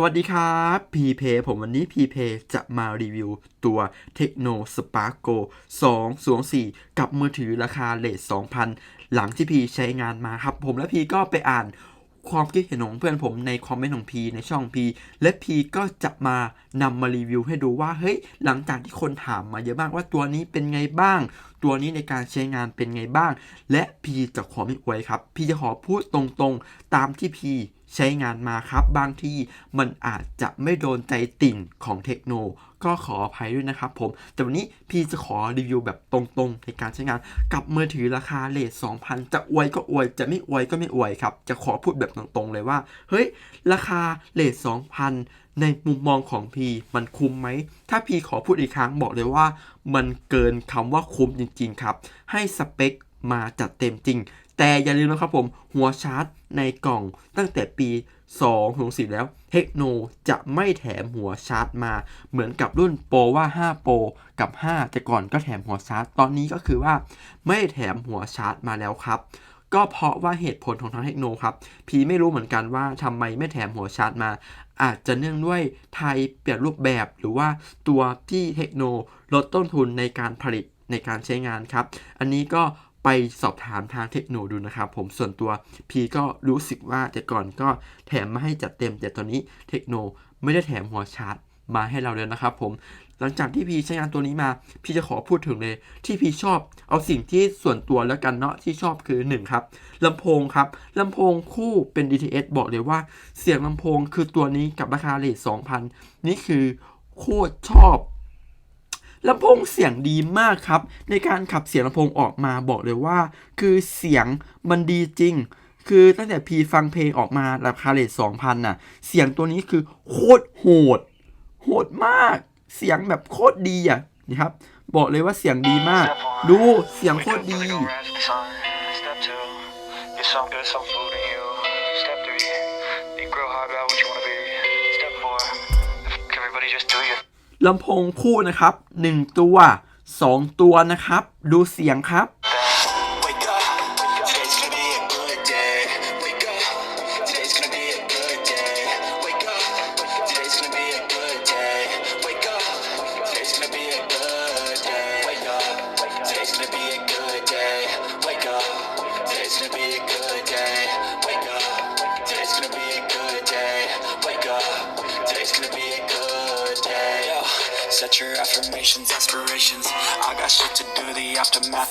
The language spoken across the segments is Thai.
สวัสดีครับพีเพผมวันนี้พีเพจะมารีวิวตัวเทคโนสปาร์โก2 2 4กับมือถือราคาเลท2,000 หลังที่พีใช้งานมาครับ ผมและพีก็ไปอ่านความคิดเห็นของเพื่อนผมในคอมเมนต์ของพีในช่องพีและพีก็จะมานำมารีวิวให้ดูว่า เฮ้ย หลังจากที่คนถามมาเยอะมากว่าตัวนี้เป็นไงบ้าง ตัวนี้ในการใช้งานเป็นไงบ้าง และพีจะขอไม่อวยครับพีจะขอพูดตรงๆตามที่พีใช้งานมาครับ บางที่มันอาจจะไม่โดนใจติ่งของเทคโน ก็ขออภัยด้วยนะครับผม แต่วันนี้พี่จะขอรีวิวแบบตรงๆ ในการใช้งานกับมือถือราคาเลท2,000 จะอวยก็อวย จะไม่อวยก็ไม่อวยครับ จะขอพูดแบบตรงๆเลยว่า เฮ้ย ราคาเลท2,000 ในมุมมองของพีมันคุ้มไหม ถ้าพีขอพูดอีกครั้งบอกเลยว่า มันเกินคำว่าคุ้มจริง ๆ ครับ ให้สเปคมาจัดเต็มจริง แต่อย่าลืมนะครับผม หัวชาร์จในกล่องตั้งแต่ปี2ถึง10 แล้ว เทคโนจะไม่แถมหัวชาร์จมาเหมือนกับรุ่นโปรว่า 5 โปรกับ 5 แต่ก่อนก็แถมหัวชาร์จ ตอนนี้ก็คือว่า ไม่แถมหัวชาร์จมาแล้วครับก็เพราะว่าเหตุผลของทางเทคโนครับ พีไม่รู้เหมือนกันว่าทำไมไม่แถมหัวชาร์จมา อาจจะเนื่องด้วยไทยเปลี่ยนรูปแบบหรือว่าตัวที่เทคโนลดต้นทุนในการผลิตในการใช้งานครับ อันนี้ก็ไปสอบถามทางเทคโนดูนะครับผมส่วนตัวพีก็รู้สึกว่าแต่ก่อนก็แถมมาให้จัดเต็มแต่ตอนนี้เทคโนไม่ได้แถมหัวชาร์จมาให้เราเลยนะครับผม หลังจากที่พีใช้งานตัวนี้มา พี่จะขอพูดถึงเลย ที่พีชอบเอาสิ่งที่ส่วนตัวแล้วกันเนาะที่ชอบคือ1ครับลำโพงครับลำโพงคู่เป็น DTS บอกเลยว่า เสียงลำโพงคือตัวนี้กับราคาเลท2,000 นี่คือโคตรชอบลำโพงเสียงดีมากครับ ในการขับเสียงลำโพงออกมาบอกเลยว่า คือเสียงมันดีจริง คือตั้งแต่พีฟังเพลงออกมาราคาเลทสองพันน่ะ เสียงตัวนี้คือโคตรโหด โหดมาก เสียงแบบโคตรดีอะนี่ครับ บอกเลยว่าเสียงดีมาก ดูเสียงโคตรดี Step two, get some good, some food in you. Step three, think real hard about what you wanna be. Step four, everybody just do your ลำโพงคู่นะครับ 1 ตัว 2 ตัวนะครับ ดูเสียงครับ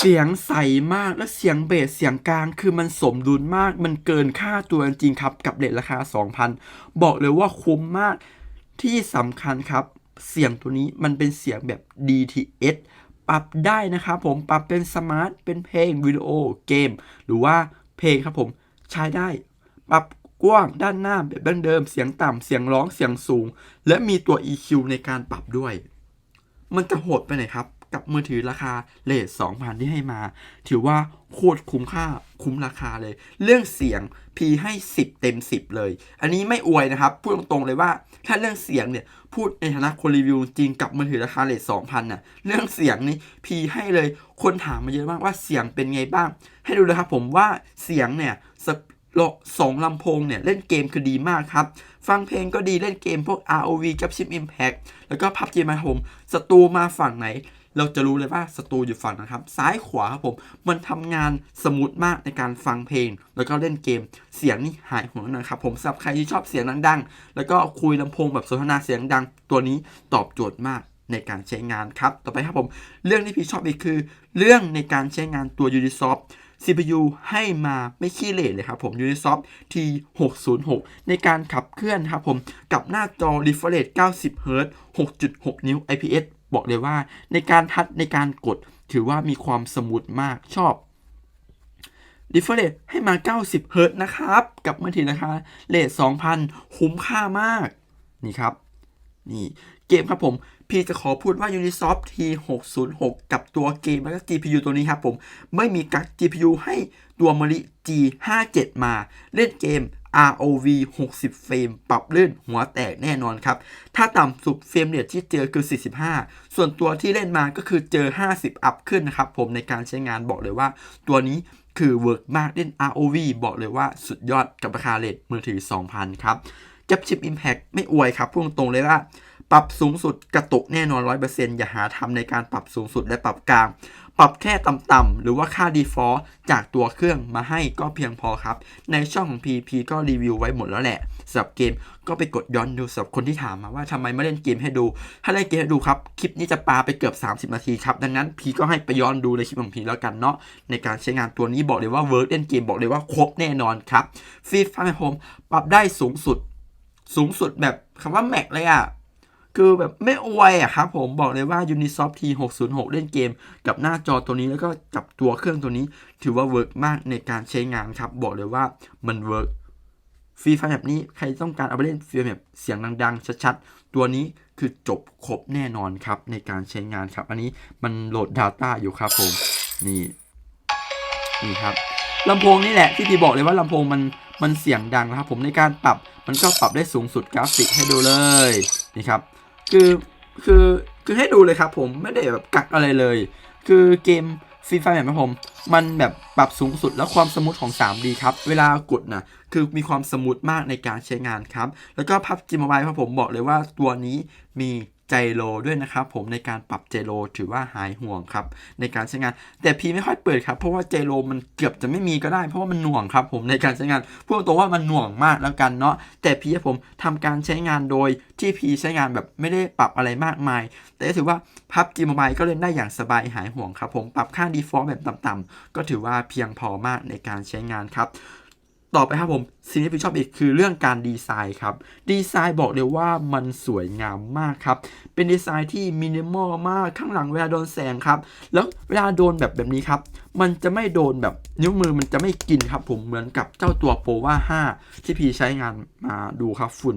เสียงใสมากและเสียงเบสเสียงกลางคือมันสมดุลมาก มันเกินค่าตัวจริงครับกับเลทราคา 2,000 บอกเลยว่าคุ้มมากที่สำคัญครับ เสียงตัวนี้มันเป็นเสียงแบบ DTS ปรับได้นะครับผมปรับเป็นสมาร์ทเป็นเพลงวิดีโอเกม หรือว่าเพลงครับผมใช้ได้ ปรับกว้างด้านหน้าแบบเดิมเสียงต่ำเสียงร้องเสียงสูง และมีตัว EQ ในการปรับด้วย มันจะโหดไปไหนครับ กับมือถือราคาเลท2,000ที่ให้มา ถือว่าโคตรคุ้มค่าคุ้มราคาเลย เรื่องเสียง P ให้ 10 เต็ม 10 เลย อันนี้ไม่อวยนะครับ พูดตรงๆเลยว่าถ้าเรื่องเสียงเนี่ย พูดในฐานะคนรีวิวจริงกับมือถือราคาเลท2,000น่ะ เรื่องเสียงนี่ P ให้เลย คนถามมาเยอะมากว่าเสียงเป็นไงบ้าง ให้ดูเลยครับผมว่าเสียงเนี่ย สเปสองลำโพงเนี่ย เล่นเกมคือดีมากครับ ฟังเพลงก็ดีเล่นเกมพวก ROV กับชิป Impact แล้วก็พับจีมาผมศัตรูมาฝั่งไหน เราจะรู้เลยว่าศัตรูอยู่ฝั่งนะครับ ซ้ายขวาครับผม มันทำงานสมูทมากในการฟังเพลง แล้วก็เล่นเกมเสียงนี่หายห่วนะครับผมสำหรับใครที่ชอบเสียงดังๆแล้วก็คุยลำโพงแบบสนทนาเสียงดัง ตัวนี้ตอบโจทย์มากในการใช้งานครับ ต่อไปครับผม เรื่องที่พี่ชอบอีกคือ เรื่องในการใช้งานตัว Unisoft CPU ให้มาไม่ขี้เหร่เลยครับผม Unisoft T606 ในการขับเคลื่อนครับผม กับหน้าจอ refresh 90 Hz 6.6 นิ้ว IPS บอกเลยว่า ในการทัดในการกดถือว่ามีความสมูทมากชอบ refresh ให้มา 90 Hz นะครับ กับมือถือนะคะเลท2,000 คุ้มค่ามาก นี่ครับ นี่ เกมครับผมพี่จะขอพูดว่า Unisoft T606 กับตัวเกมแล้วก็ GPU ตัวนี้ครับผม ไม่มีกัก GPU ให้ตัวม i G57 มา เล่นเกม ROV 60 เฟรม ปรับลื่นหัวแตกแน่นอนครับ ถ้าต่ำสุดเฟรมเรทที่เจอคือ 45 ส่วนตัวที่เล่นมาก็คือเจอ 50 อัพขึ้นนะครับผมในการใช้งานบอกเลยว่า ตัวนี้คือเวิร์กมากเล่น ROV บอกเลยว่าสุดยอดกับราคาเลทมือถือ 2,000 ครับ จับชิปอิมแพกไม่อวยครับพูดตรงเลยว่าปรับสูงสุดกระตุกแน่นอน 100%อย่าหาทำในการปรับสูงสุดและปรับกลาง ปรับแค่ต่ำๆหรือว่าค่า default จากตัวเครื่องมาให้ก็เพียงพอครับ ในช่องของ PP ก็รีวิวไว้หมดแล้วแหละสำหรับเกมก็ไปกดย้อนดูสำหรับคนที่ถามมาว่าทำไมไม่เล่นเกมให้ดู ถ้าเล่นเกมให้ดูครับ คลิปนี้จะปาไปเกือบ 30 นาทีครับ ดังนั้นพีก็ให้ไปย้อนดูในคลิปของพีแล้วกันเนาะในการใช้งานตัวนี้บอกเลยว่าเวิร์กเล่นเกมบอกเลยว่าครบแน่นอนครับฟรีไฟร์ผมปรับได้สูงสุด สูงสุดแบบคำว่าแม็กเลยอะคือแบบไม่อวยอะครับผมบอกเลยว่า Unisoft T606 เล่นเกม กับหน้าจอตัวนี้แล้วก็กับตัวเครื่องตัวนี้ ถือว่าเวิร์กมากในการใช้งานครับ บอกเลยว่ามันเวิร์กฟรีไฟแบบนี้ใครต้องการเอาไปเล่นฟรีแบบเสียงดังๆ ชัดๆ ตัวนี้คือจบครบแน่นอนครับในการใช้งานครับ อันนี้มันโหลด Data อยู่ครับผม นี่ นี่ครับลำโพงนี่แหละที่พี่บอกเลยว่าลำโพงมัน มันเสียงดังนะครับ ผมในการปรับมันก็ปรับได้สูงสุดกราฟิกให้ดูเลยนี่ครับคือคือคือให้ดูเลยครับ ผมไม่ได้แบบกักอะไรเลย คือเกมฟรีไฟแบบผม มันแบบปรับสูงสุดแล้วความสมูทของ 3D ครับ เวลากดนะคือมีความสมูทมากในการใช้งานครับ แล้วก็พับจิมบายครับผมบอกเลยว่าตัวนี้มี ไจโรด้วยนะครับผมในการปรับไจโรถือว่าหายห่วงครับในการใช้งาน แต่พีไม่ค่อยเปิดครับเพราะว่าไจโรมันเกือบจะไม่มีก็ได้ เพราะว่ามันหน่วงครับผมในการใช้งานพูดตรงว่ามันหน่วงมากแล้วกันเนาะแต่พีผมทำการใช้งานโดยที่พีใช้งานแบบไม่ได้ปรับอะไรมากมาย แต่ถือว่าพับจีมบายก็เล่นได้อย่างสบายหายห่วงครับผมปรับค่า default แบบต่ำๆก็ถือว่าเพียงพอมากในการใช้งานครับ ต่อไปครับผมสิ่งที่พีชอบอีกคือเรื่องการดีไซน์ครับ ดีไซน์บอกเลยว่ามันสวยงามมากครับ เป็นดีไซน์ที่มินิมอลมากข้างหลังเวลาโดนแสงครับ แล้วเวลาโดนแบบแบบนี้ครับ มันจะไม่โดนแบบนิ้วมือมันจะไม่กินครับผมเหมือนกับเจ้าตัวโปว่า5 ที่พี่ใช้งานมาดูครับฝุ่น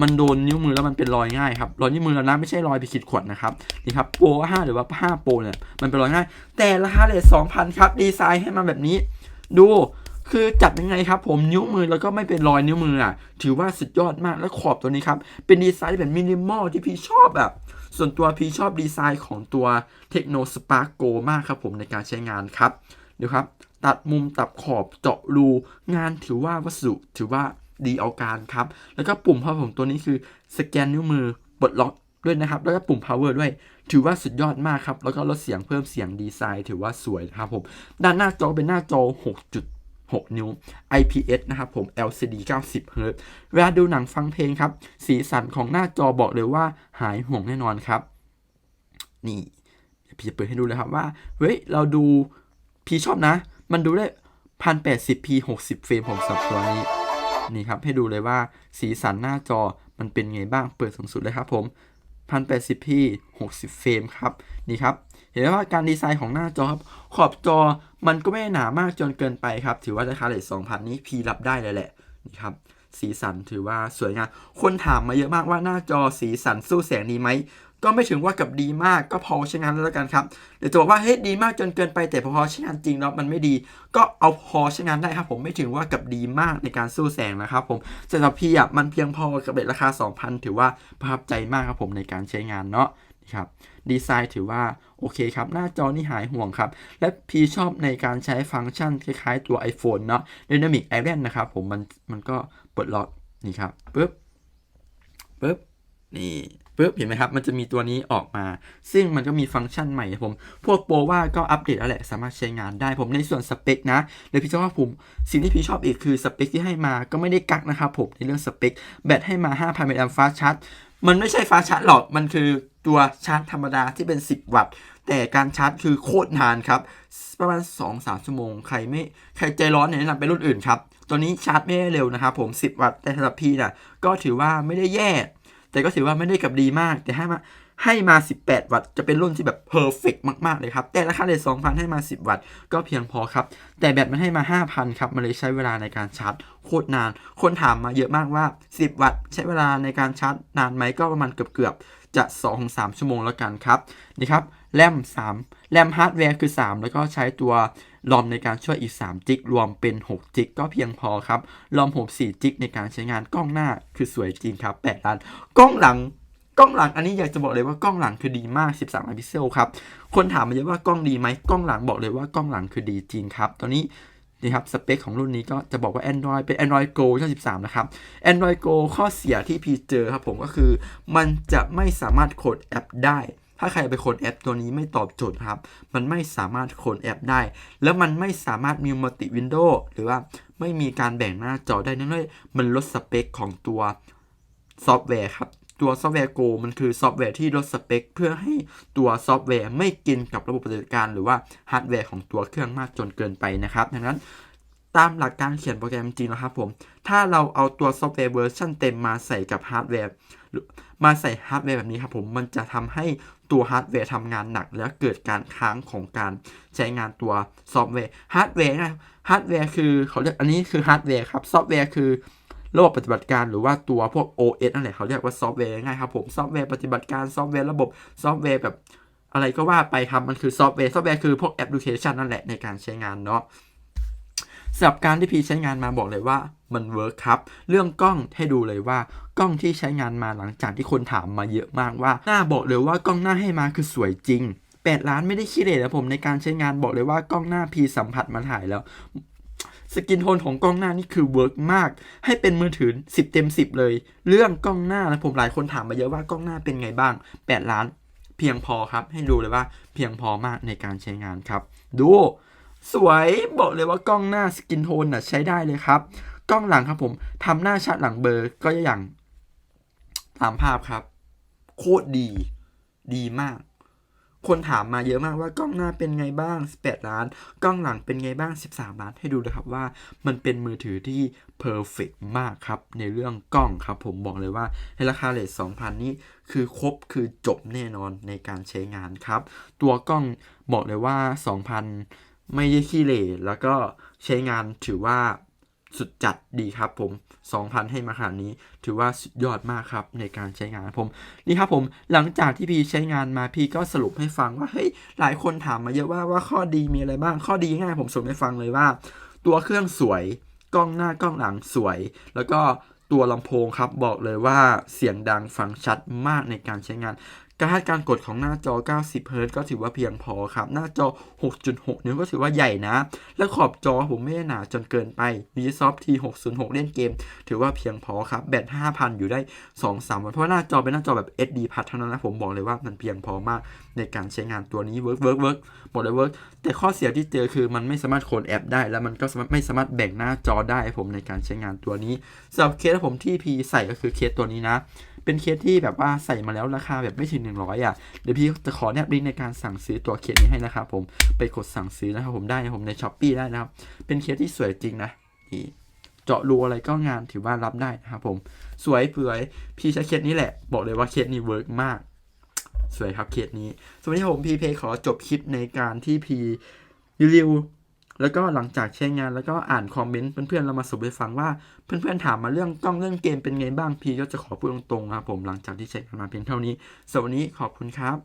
มันโดนนิ้วมือแล้วมันเป็นรอยง่ายครับรอยนิ้วมือแล้วนะไม่ใช่รอยไปขีดข่วนนะครับนี่ครับโปรห้าหรือว่า5โปรเนี่ยมันเป็นรอยง่าย แต่ราคาเลทสองพันครับดีไซน์ให้มาแบบนี้ ดู คือจัดยังไงครับผมนิ้วมือแล้วก็ไม่เป็นรอยนิ้วมืออะ ถือว่าสุดยอดมากและขอบตัวนี้ครับ เป็นดีไซน์ที่แบบมินิมอลที่พี่ชอบแบบส่วนตัวพี่ชอบดีไซน์ของตัว Techno Spark Go มากครับผมในการใช้งานครับดูครับ ตัดมุมตัดขอบเจาะรู งานถือว่าวัสดุถือว่าดีเอาการครับ แล้วก็ปุ่มครับผมตัวนี้คือสแกนนิ้วมือปลดล็อกด้วยนะครับ แล้วก็ปุ่ม power ด้วย ถือว่าสุดยอดมากครับ แล้วก็ลดเสียงเพิ่มเสียงดีไซน์ ถือว่าสวยครับผม ด้านหน้าจอเป็นหน้าจอ 6 นิ้ว IPS นะครับผม LCD 90 Hz เวลาดูหนังฟังเพลงครับ สีสันของหน้าจอบอกเลยว่าหายห่วงแน่นอนครับ นี่พี่จะเปิดให้ดูเลยครับว่า เฮ้ย เราดูพี่ชอบนะ มันดูได้ 1080p 60 เฟรมของสับตัวนี้ นี่ครับ ให้ดูเลยว่าสีสันหน้าจอมันเป็นไงบ้าง เปิดสูงสุดเลยครับผม 1080p 60 เฟรมครับ นี่ครับ เห็นไหมว่าการดีไซน์ของหน้าจอครับขอบจอมันก็ไม่หนามากจนเกินไปครับ ถือว่าราคาเลท2,000นี้พีรับได้เลยแหละนี่ครับสีสันถือว่าสวยงามคนถามมาเยอะมากว่าหน้าจอสีสันสู้แสงดีไหมก็ไม่ถึงว่ากับดีมากก็พอใช้งานแล้วกันครับเดี๋ยวจะบอกว่าเฮ้ยดีมากจนเกินไปแต่พอใช้งานจริงแล้วมันไม่ดี ก็เอาพอใช้งานได้ครับ ผมไม่ถึงว่ากับดีมากในการสู้แสงนะครับ ผมสำหรับพี่อะมันเพียงพอกับเบ็ดราคา 2,000 ถือว่าประทับใจมากครับผมในการใช้งานเนาะ ครับดีไซน์ถือว่า โอเคครับ หน้าจอนี่หายห่วงครับ และพี่ชอบในการใช้ฟังก์ชันคล้ายๆตัว iPhone เนาะ Dynamic Island นะครับผมมันมันก็ปลดล็อกนี่ครับปึ๊บปึ๊บนี่ปึ๊บเห็นไหมครับ มันจะมีตัวนี้ออกมา ซึ่งมันก็มีฟังก์ชันใหม่ผม พวกโปรว่าก็อัปเดตแล้วแหละ สามารถใช้งานได้ผมในส่วนสเปคนะเดี๋ยวพี่จะว่าผมสิ่งที่พี่ชอบอีกคือสเปคที่ให้มาก็ไม่ได้กักนะครับผมในเรื่องสเปคแบตให้มา5,000มิลลิแอมป์ฟาสชาร์จ มันไม่ใช่ฟ้าชาร์จหรอก มันคือตัวชาร์จธรรมดาที่เป็น 10 วัตต์ แต่การชาร์จคือโคตรนานครับ ประมาณ 2-3 ชั่วโมง ใครไม่ใครใจร้อนเนี่ยแนะนำไปรุ่นอื่นครับ ตัวนี้ชาร์จไม่ได้เร็วนะครับผม 10 วัตต์ แต่สำหรับพี่น่ะก็ถือว่าไม่ได้แย่ แต่ก็ถือว่าไม่ได้กับดีมาก แต่ให้มา ให้มา 18 วัตต์ จะเป็นรุ่นที่แบบเพอร์เฟกมาก ๆ เลยครับ แต่ราคาเลย2,000 ให้มา 10 วัตต์ ก็เพียงพอครับ แต่แบตมันให้มา 5,000 ครับ มันเลยใช้เวลาในการชาร์จโคตรนาน คนถามมาเยอะมากว่า 10 วัตต์ ใช้เวลาในการชาร์จนานไหมก็ประมาณเกือบๆ จะ 2-3 ชั่วโมงแล้วกันครับ นี่ครับ แรม 3 แรมฮาร์ดแวร์คือ 3 แล้วก็ใช้ตัวรอมในการช่วยอีก3จิกรวมเป็น6จิกก็เพียงพอครับรอม6 4จิกในการใช้งานกล้องหน้าคือสวยจริงครับ8ล้านกล้องหลัง กล้องหลังอันนี้อยากจะบอกเลยว่ากล้องหลังคือดีมาก 13พิกเซลครับ คนถามมาเยอะว่ากล้องดีไหมกล้องหลังบอกเลยว่ากล้องหลังคือดีจริงครับ ตอนนี้นี่ครับสเปคของรุ่นนี้ก็จะบอกว่า Android เป็น Android Go 13นะครับ Android Go ข้อเสียที่พีเจอครับผมก็คือ มันจะไม่สามารถโคดแอปได้ ถ้าใครไปโคดแอปตัวนี้ไม่ตอบโจทย์ครับ มันไม่สามารถโคดแอปได้ แล้วมันไม่สามารถมีมัลติวินโดว์หรือว่าไม่มีการแบ่งหน้าจอได้นั่นเลยมันลดสเปคของตัวซอฟต์แวร์ครับ ตัวซอฟต์แวร์ Go มันคือซอฟต์แวร์ที่ลดสเปค เพื่อให้ตัวซอฟต์แวร์ไม่กินกับระบบปฏิบัติการหรือว่าฮาร์ดแวร์ของตัวเครื่องมากจนเกินไปนะครับดังนั้นตามหลักการเขียนโปรแกรมจริงนะครับผม ถ้าเราเอาตัวซอฟต์แวร์เวอร์ชันเต็มมาใส่กับฮาร์ดแวร์มาใส่ฮาร์ดแวร์แบบนี้ครับผม มันจะทำให้ตัวฮาร์ดแวร์ทำงานหนัก แล้วเกิดการค้างของการใช้งานตัวซอฟต์แวร์ฮาร์ดแวร์นะฮาร์ดแวร์คือเขาเรียกอันนี้คือฮาร์ดแวร์ครับ ซอฟต์แวร์คือ ระบบปฏิบัติการหรือว่าตัวพวก OS นั่นแหละเขาเรียกว่าซอฟต์แวร์ง่ายครับผมซอฟต์แวร์ปฏิบัติการซอฟต์แวร์ระบบซอฟต์แวร์แบบอะไรก็ว่าไปครับมันคือซอฟต์แวร์ซอฟต์แวร์คือพวกแอปพลิเคชันนั่นแหละในการใช้งานเนาะสำหรับการที่พีใช้งานมาบอกเลยว่ามันเวิร์คครับ เรื่องกล้องให้ดูเลยว่ากล้องที่ใช้งานมาหลังจากที่คนถามมาเยอะมากว่า หน้าบอกเลยว่ากล้องหน้าให้มาคือสวยจริง8ล้านไม่ได้ขี้เหร่แล้วผมในการใช้งานบอกเลยว่ากล้องหน้าพีสัมผัสมาถ่ายแล้ว สกินโทนของกล้องหน้านี่คือเวิร์กมาก ให้เป็นมือถือ 10 เต็ม 10 เลย เรื่องกล้องหน้านะผมหลายคนถามมาเยอะว่ากล้องหน้าเป็นไงบ้าง 8 ล้าน เพียงพอครับ ให้ดูเลยว่าเพียงพอมากในการใช้งานครับ ดูสวยบอกเลยว่ากล้องหน้าสกินโทนน่ะใช้ได้เลยครับ กล้องหลังครับผมทำหน้าชัดหลังเบอร์ก็อย่างตามภาพครับ โคตรดี ดีมาก คนถามมาเยอะมากว่ากล้องหน้าเป็นไงบ้าง 18 ล้าน กล้องหลังเป็นไงบ้าง 13 ล้าน ให้ดูเลยครับว่ามันเป็นมือถือที่เพอร์เฟกมากครับ ในเรื่องกล้องครับ ผมบอกเลยว่าในราคาเลท2,000 นี้คือครบคือจบแน่นอนในการใช้งานครับ ตัวกล้องบอกเลยว่า 2,000 ไม่ได้ขี้เหร่แล้วก็ใช้งานถือว่า สุดจัดดีครับผม 2,000 ให้มาขนาดนี้ ถือว่าสุดยอดมากครับในการใช้งานผม นี่ครับผม หลังจากที่พี่ใช้งานมาพี่ก็สรุปให้ฟังว่า เฮ้ย หลายคนถามมาเยอะว่าว่าข้อดีมีอะไรบ้าง ข้อดีง่ายผมสรุปให้ฟังเลยว่า ตัวเครื่องสวย กล้องหน้ากล้องหลังสวย แล้วก็ตัวลำโพงครับบอกเลยว่าเสียงดังฟังชัดมากในการใช้งาน การให้การกดของหน้าจอ 90เฮิรต์ก็ถือว่าเพียงพอครับ หน้าจอ 6.6 นิ้วก็ถือว่าใหญ่นะ และขอบจอผมไม่ได้หนาจนเกินไป Microsoft T606 เล่นเกม ถือว่าเพียงพอครับ แบต 5,000 อยู่ได้ 2-3 วัน เพราะว่าหน้าจอเป็นหน้าจอแบบ SD พัทเท่านั้นนะ ผมบอกเลยว่ามันเพียงพอมากในการใช้งานตัวนี้เวิร์กเวิร์กเวิร์กบอกเลยเวิร์กแต่ข้อเสียที่เจอคือมันไม่สามารถโคลนแอปได้ แล้วมันก็ไม่สามารถแบ่งหน้าจอได้ผมในการใช้งานตัวนี้สำหรับเคสผมที่พีใส่ก็คือเคสตัวนี้นะ เป็นเคสที่แบบว่าใส่มาแล้วราคาแบบไม่ถึง 100 อะ เดี๋ยวพี่จะขอแนบลิงก์ในการสั่งซื้อตัวเคสนี้ให้นะครับผม ไปกดสั่งซื้อนะครับผมได้นะผมในช้อปปีได้นะครับ เป็นเคสที่สวยจริงนะนี่เจาะรูอะไรก็งานถือว่ารับได้นะครับผม สวยเปื่อยพี่ใช้เคสนี้แหละ บอกเลยว่าเคสนี้เวิร์กมาก สวยครับเคสนี้สวัสดีครับผมพีเพขอจบคลิปในการที่พีรีวิว แล้วก็หลังจากใช้งานแล้วก็อ่านคอมเมนต์เพื่อนๆเรามาสรุปให้ฟังว่าเพื่อนๆถามมาเรื่องกล้องเรื่องเกมเป็นไงบ้างพี่ก็จะขอพูดตรงๆครับผมหลังจากที่ใช้งานมาเพียงเท่านี้สวัสดีขอบคุณครับ